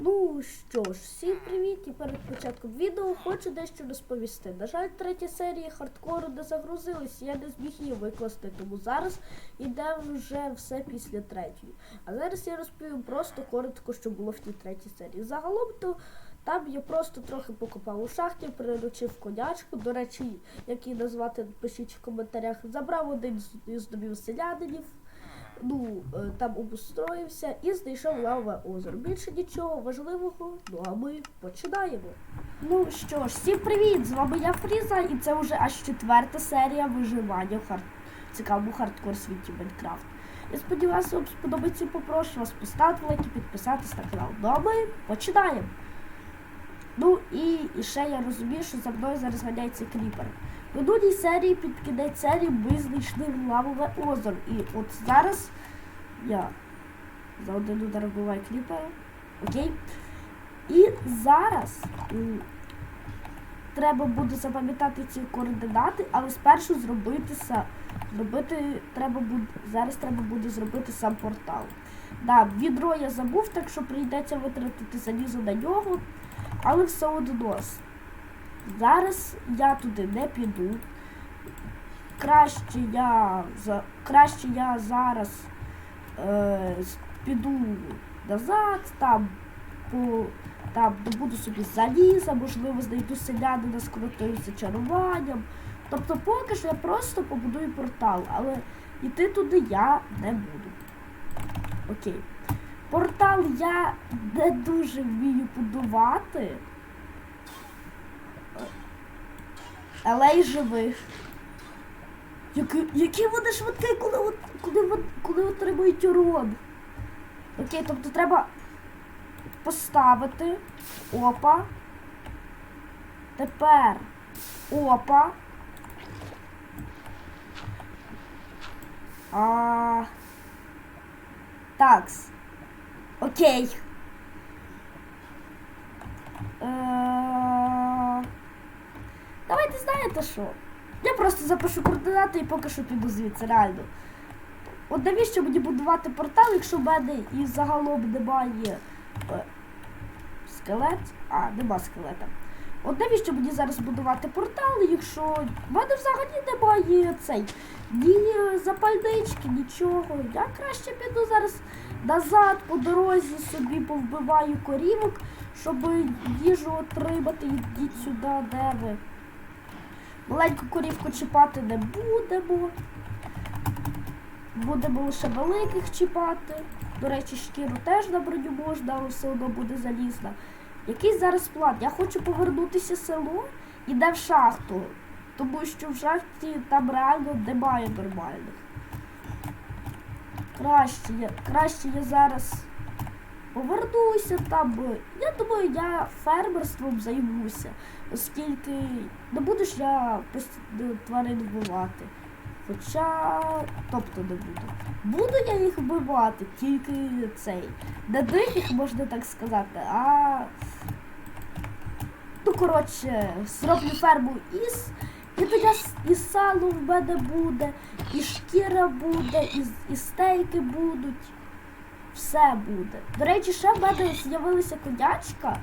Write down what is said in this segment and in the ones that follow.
Ну що ж, всім привіт! І перед початком відео хочу дещо розповісти. На жаль, третя серія хардкору не загрузилась, я не зміг її викласти, тому зараз іде вже все після третьої. А зараз я розповім просто коротко, що було в тій третій серії. Загалом то там я просто трохи покопав у шахті, приручив конячку. До речі, як її назвати, пишіть в коментарях. Забрав один із домів селянинів ну, е, там обустроївся і знайшов лавове озеро. Більше нічого важливого, ну а ми починаємо. Ну що ж, всім привіт! З вами я Фріза, і це вже аж четверта серія виживання в хард... цікавому хардкор світі Майнкрафт. Я сподіваюся, вам сподобається попрошу вас поставити лайк і підписатись на канал. Ну а ми починаємо. Ну і, і ще я розумію, що за мною зараз ганяється кріпер. В минулій серії під кінець серії ми знайшли лавове озеро. І от зараз я за один удар вбиваю кріпера. Окей. І зараз треба буде запам'ятати ці координати, але спершу зробити са, зробити треба буде. Зараз треба буде зробити сам портал. Да, відро я забув, так що прийдеться витратити залізо на нього, але все одно. Зараз я туди не піду. Краще я краще я зараз е, піду назад, там по там добуду собі заліза, можливо, знайду селянина з крутим зачаруванням. Тобто поки що я просто побудую портал, але йти туди я не буду. Окей. Портал я не дуже вмію будувати. Але й живих. Який вони швидкий, коли, коли, коли отримують урон. Окей, тобто треба поставити. Опа. Тепер. Опа. А... Такс. Окей. Е... Давайте знаєте що? Я просто запишу координати і поки що піду звідси, реально. От навіщо мені будувати портал, якщо в мене і загалом немає е, скелет? А, нема скелета. От навіщо мені зараз будувати портал, якщо в мене взагалі немає цей ні запальнички, нічого. Я краще піду зараз назад по дорозі собі повбиваю корівок, щоб їжу отримати. Йдіть сюди, де ви. Маленьку корівку чіпати не будемо. Будемо лише великих чіпати. До речі, шкіру теж на броню можна, але все одно буде залізна. Який зараз план? Я хочу повернутися в село і де в шахту. Тому що в шахті там реально немає нормальних. Краще я, краще я зараз повернуся там. Я думаю, я фермерством займуся, оскільки не буду ж я постійно тварин вбивати. Хоча, тобто не буду. Буду я їх вбивати, тільки цей. Не диких, можна так сказати, а. Ну, коротше, зроблю ферму із. І тоді і сало в мене буде, і шкіра буде, і, і стейки будуть. Все буде. До речі, ще в мене з'явилася конячка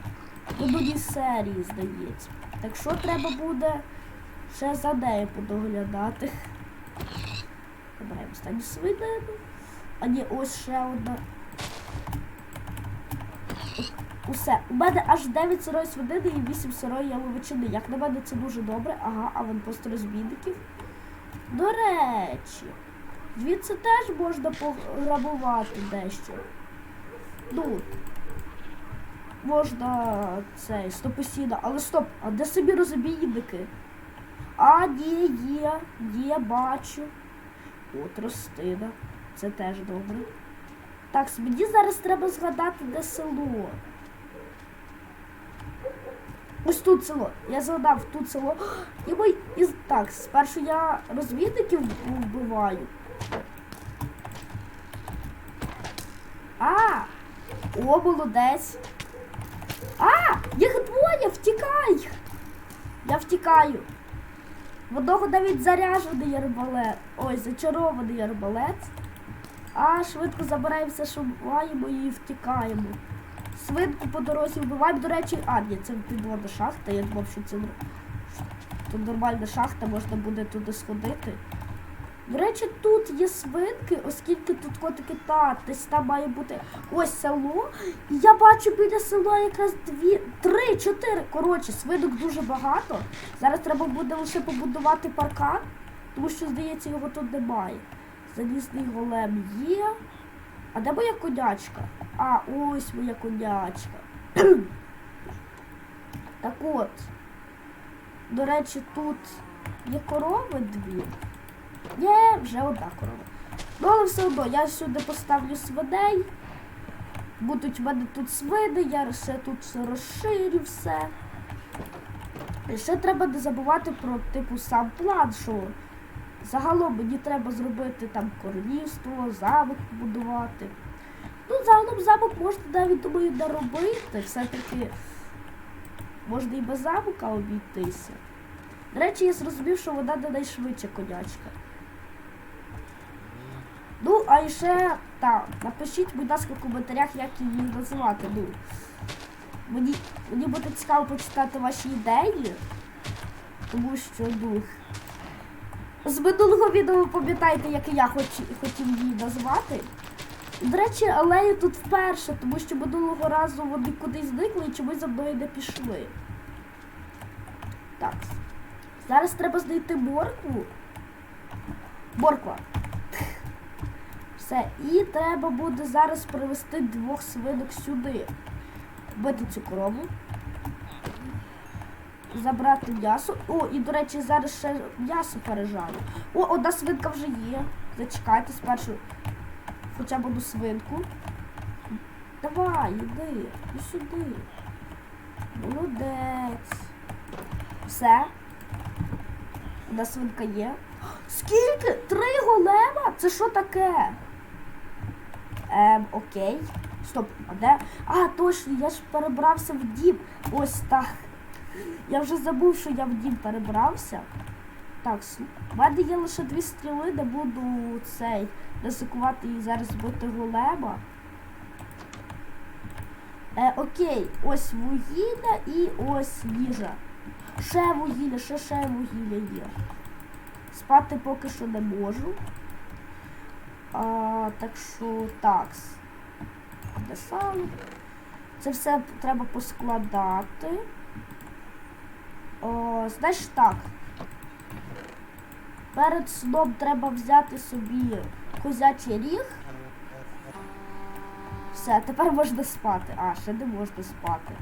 в минулій серії, здається. Так що треба буде ще за нею подоглядати. Забираємо останню свинину. А ні, ось ще одна. Усе. У мене аж 9 сирої свинини і 8 сирої яловичини. Як на мене це дуже добре. Ага, аванпост розбійників. До речі, звідси теж можна пограбувати дещо. Ну, можна цей стопосіда. Але стоп, а де собі розбійники? А, є, є, є, бачу. От ростина. Це теж добре. Так, мені зараз треба згадати, де село. Ось тут село. Я згадав тут село. І мой... і... Так, спершу я розвідників вбиваю. А! О, молодець. А! Їх двоє! Втікай! Я втікаю. В одного навіть заряджений арбалет. Ой, зачарований арбалет. А, швидко забираємо шуваємо і втікаємо. Свинку по дорозі вбиваємо. До речі, а, ні, це підводна шахта. Я думав, що це тут нормальна шахта, можна буде туди сходити. До речі, тут є свинки, оскільки тут котики та десь там має бути ось село. І я бачу біля села якраз дві, три, чотири. Коротше, свинок дуже багато. Зараз треба буде лише побудувати паркан, тому що, здається, його тут немає. Залізний голем є. А де моя конячка? А, ось моя конячка. так от. До речі, тут є корови дві. Є, вже одна корова. Ну, але все одно, я сюди поставлю свиней. Будуть в мене тут свини, я ще тут все розширю все. І ще треба не забувати про типу сам план, що загалом мені треба зробити там королівство, замок побудувати. Ну, загалом замок можна навіть думаю не робити. Все-таки можна і без замка обійтися. До речі, я зрозумів, що вона не найшвидша конячка. Ну, а ще так, напишіть, будь ласка, в коментарях, як її називати. Ну, мені, мені буде цікаво почитати ваші ідеї, тому що, ну, з минулого відео ви пам'ятаєте, як я хоч, хотів її назвати. До речі, алеї тут вперше, тому що минулого разу вони кудись зникли і чомусь за мною не пішли. Так. Зараз треба знайти моркву. Морква. Все, і треба буде зараз привезти двох свинок сюди. Вбити цю корову. Забрати м'ясо. О, і, до речі, зараз ще м'ясо пережарю. О, одна свинка вже є. Зачекайте спершу хоча б одну свинку. Давай, іди, іди сюди. Молодець. Все. Одна свинка є. Скільки? Три голема? Це що таке? Ем, окей. Стоп, а де? А, точно, я ж перебрався в дім. Ось так. Я вже забув, що я в дім перебрався. Так, в мене є лише дві стріли, де буду цей ризикувати і зараз бути голема. Е, окей, ось вугілля і ось їжа. Ще вугілля, ще ще вугілля є. Спати поки що не можу. А, так що так. Де сало? Це все треба поскладати. Знаєш так. Перед сном треба взяти собі козячий ріг. Все, тепер можна спати. А, ще не можна спати.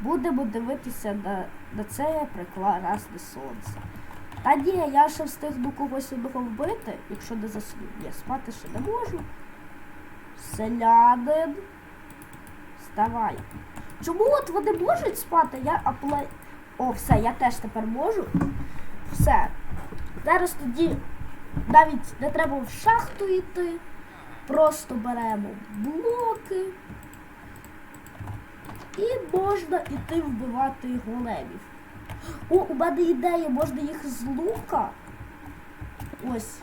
Будемо дивитися на, на це прекрасне сонце. Та ні, я ще встигну когось одного вбити, якщо не засну. Ні, спати ще не можу. Селянин. Вставай. Чому от вони можуть спати? Я аплай... О, все, я теж тепер можу. Все. Зараз тоді навіть не треба в шахту йти. Просто беремо блоки. І можна йти вбивати големів. О, у мене ідея, можна їх з лука. Ось.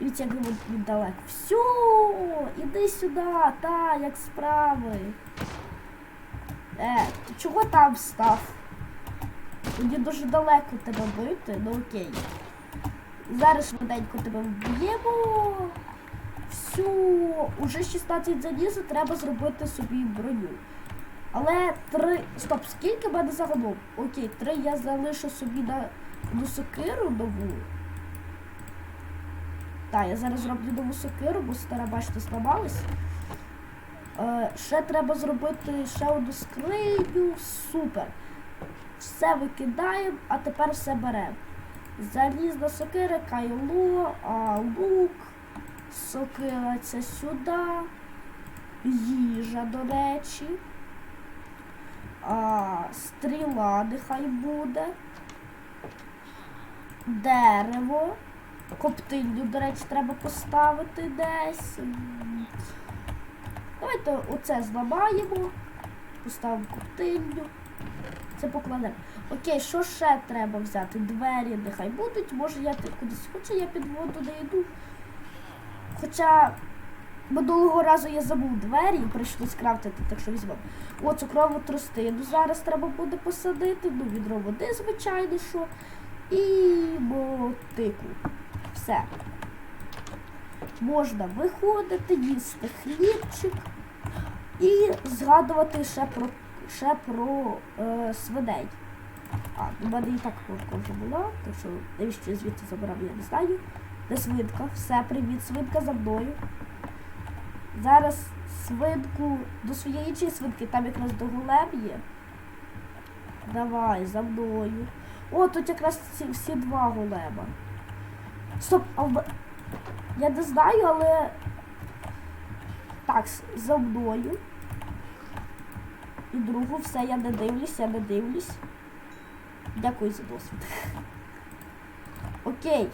Дивіться, як він віддалеко. Все, іди сюди, та, як справи. Е, ти чого там став? Мені дуже далеко тебе бити, ну окей. Зараз швиденько тебе вб'ємо. Все, уже 16 заліза, треба зробити собі броню. Але три. Стоп, скільки мене загалом? Окей, три я залишу собі на, на сокиру нову. Так, я зараз зроблю нову сокиру, бо стара, бачите, зламалась. Е, ще треба зробити ще одну скриню. Супер. Все викидаємо, а тепер все беремо. Залізна сокира, кайло, а, лук, сокира це сюди. Їжа, до речі. А, стріла нехай буде. Дерево. Коптильню, до речі, треба поставити десь. Давайте оце зламаємо. Поставимо коптильню. Це покладемо. Окей, що ще треба взяти? Двері нехай будуть. Може я кудись. Хоча я під воду не йду. Хоча Минулого разу я забув двері і прийшлось крафтити, так що візьмемо. О, цукрову тростину зараз треба буде посадити. Ну, відро води, звичайно, що. І мотику. Все. Можна виходити, їсти хлібчик і згадувати ще про, ще про е, свиней. А, у мене і так кнопка вже була, так що навіщо звідти забирав, я не знаю. Де свинка? Все, привіт, свинка за мною. Зараз свинку до своєї чи свинки, там якраз до голем є. Давай, за мною. О, тут якраз ці всі два голема. Стоп, а я не знаю, але. Так, за мною. І другу, все, я не дивлюсь, я не дивлюсь. Дякую за досвід. Окей.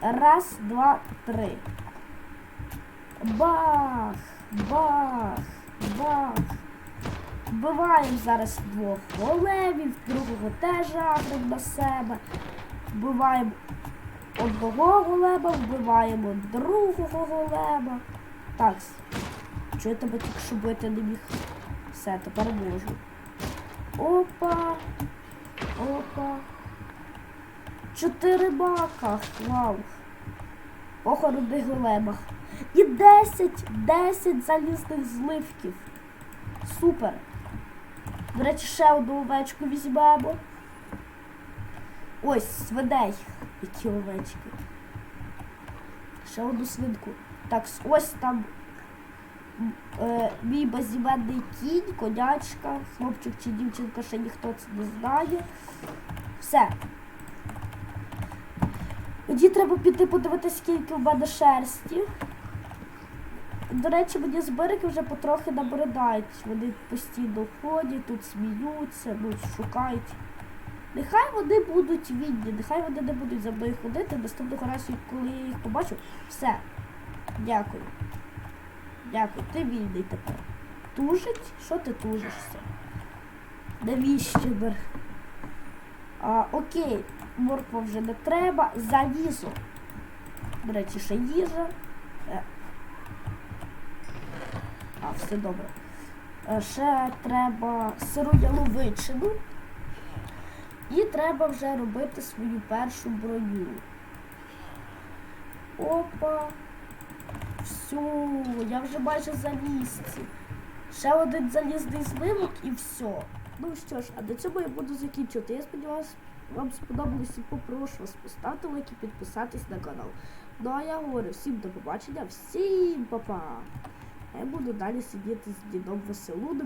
Раз, два, три. Бах! Бах! Бах! Вбиваємо зараз двох големів, другого теж агрим на себе. Вбиваємо одного голема, вбиваємо другого голема. Так, чого я тебе тільки що бити не міг? Все, тепер можу. Опа! Опа! Чотири бака! Вау! Похорони големах. І 10, 10 залізних зливків. Супер. До речі, ще одну овечку візьмемо. Ось, свиней. Які овечки. Ще одну свинку. Так, ось там е, мій безіменний кінь, конячка, хлопчик чи дівчинка, ще ніхто це не знає. Все. Тоді треба піти подивитися, скільки в мене шерсті. До речі, мені збирики вже потрохи набридають. Вони постійно ходять, тут сміються, ну, шукають. Нехай вони будуть вільні, нехай вони не будуть за мною ходити. Наступного разу, коли я їх побачу, все. Дякую. Дякую, ти вільний тепер. Тужить? Що ти тужишся? Навіщо бер? А, окей, морква вже не треба. Залізо. До речі, ще їжа. Е. А, все добре. Е, Ще треба сиру яловичину. І треба вже робити свою першу броню. Опа. Все, я вже майже заліз. Ще один залізний зливок і все. Ну що ж, а до цього я буду закінчувати. Я сподіваюся, вам сподобалось і попрошу вас поставити лайк і підписатись на канал. Ну а я говорю всім до побачення, всім па-па. А я буду далі сидіти з дідом Веселуним